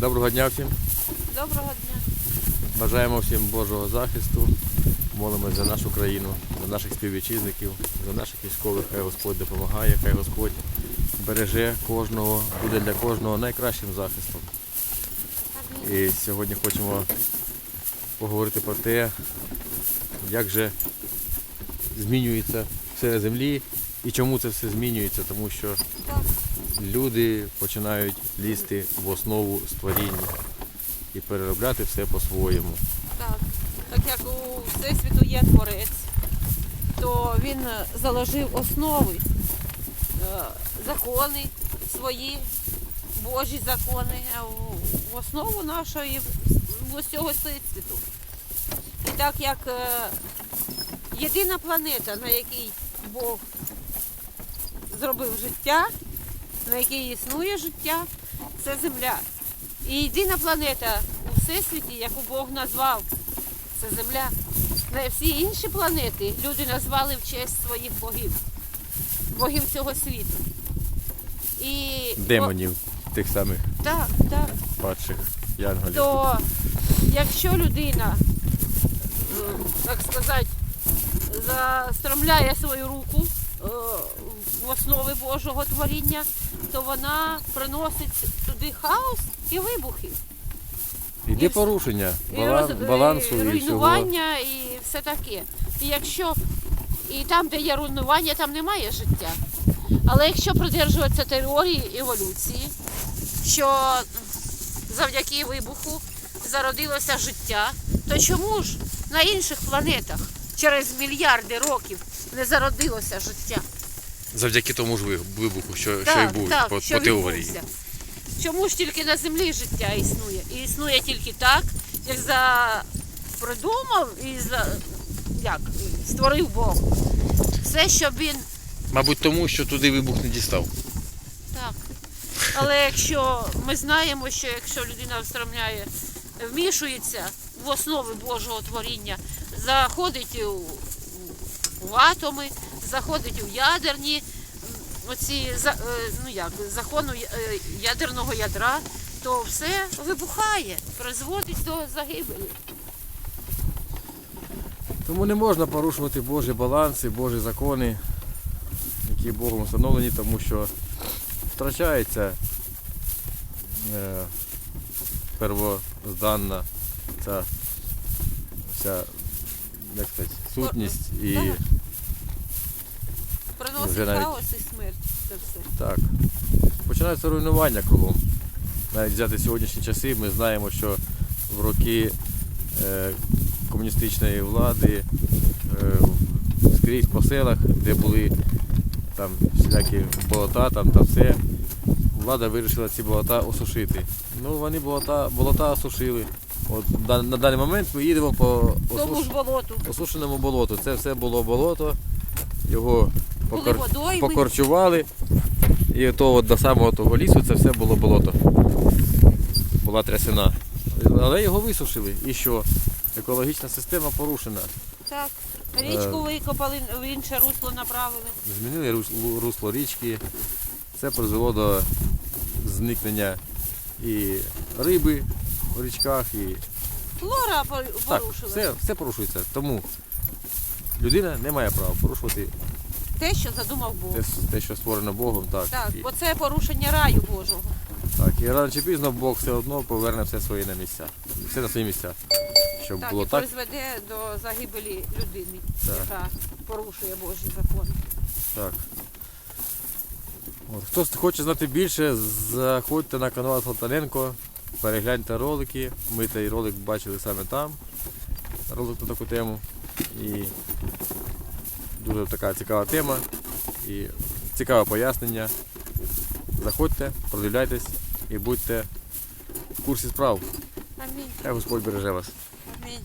Доброго дня всім. Доброго дня. Бажаємо всім Божого захисту. Молимось за нашу країну, за наших співвітчизників, за наших військових. Хай Господь допомагає, хай Господь береже кожного, буде для кожного найкращим захистом. І сьогодні хочемо поговорити про те, як же змінюється все на землі і чому це все змінюється, тому що. Люди починають лізти в основу створіння і переробляти все по-своєму. Так. Так як у Всесвіту є творець, то він заложив основи, е, закони свої, Божі закони е, в- основу нашої усього всесвіту. І так як е, єдина планета, на якій Бог зробив життя, на якій існує життя, це Земля. І єдина планета у Всесвіті, яку Бог назвав, це Земля. На всі інші планети люди назвали в честь своїх богів, богів цього світу. І Демонів тих самих так, так. падших янголів. То якщо людина, так сказати, застромляє свою руку е, в основи Божого творіння, то вона приносить туди хаос і вибухи. Іде і- порушення І балан- роз- балансу і і всього. руйнування і все таке. І якщо і там, де є руйнування, там немає життя. Але якщо придержуватися теорії еволюції, що завдяки вибуху зародилося життя, то чому ж на інших планетах через мільярди років не зародилося життя? Завдяки тому ж вибуху, що, що і був так, по, що по теорії. відбувся. Чому ж тільки на землі життя існує? І існує тільки так, як за придумав і за як створив Бог. Все, щоб він Мабуть, тому, що туди вибух не дістав. так. Але якщо ми знаємо, що якщо людина встромляє, вмішується в основи Божого творіння, заходить у, у атоми, заходить у ядерні, оці е, ну як, закону е, ядерного ядра, то все вибухає, призводить до загибелі. Тому не можна порушувати Божі баланси, Божі закони, які Богом встановлені, тому що втрачається е, первозданна ця вся як сказати, сутність і Вже навіть- хаос і смерть. Це все. так. Починається руйнування кругом. Навіть взяти сьогоднішні часи, ми знаємо, що в роки е, комуністичної влади е, скрізь по селах, де були там всілякі болота, там та все, влада вирішила ці болота осушити. Ну вони болота, болота осушили. От на, даний момент ми їдемо по Тому осуш... ж болоту. осушеному болоту. Це все було болото, його покор... водойми. покорчували. І то от до самого того лісу це все було болото. Була трясина. Але його висушили. І що? Екологічна система порушена. Так. Е. Річку викопали, в інше русло направили. Змінили русло річки. Це призвело до зникнення і риби в річках, і Флора пор- так, порушила. все, все порушується. Тому людина не має права порушувати Те, що задумав Бог. те, те, що створено Богом. Так, Так, і, бо це порушення раю Божого. так. і рано чи пізно Бог все одно поверне все своє на місця. Все на свої місця. Щоб Так, було і так. призведе до загибелі людини, Так. яка порушує Божі закони. Так. От, хто хоче знати більше, заходьте на канал Фонтаненко, перегляньте ролики. Ми цей ролик бачили саме там. Ролик на таку тему. І дуже така цікава тема і цікаве пояснення. Заходьте, продивляйтесь і будьте в курсі справ. Амінь. Хай Господь береже вас. Амінь.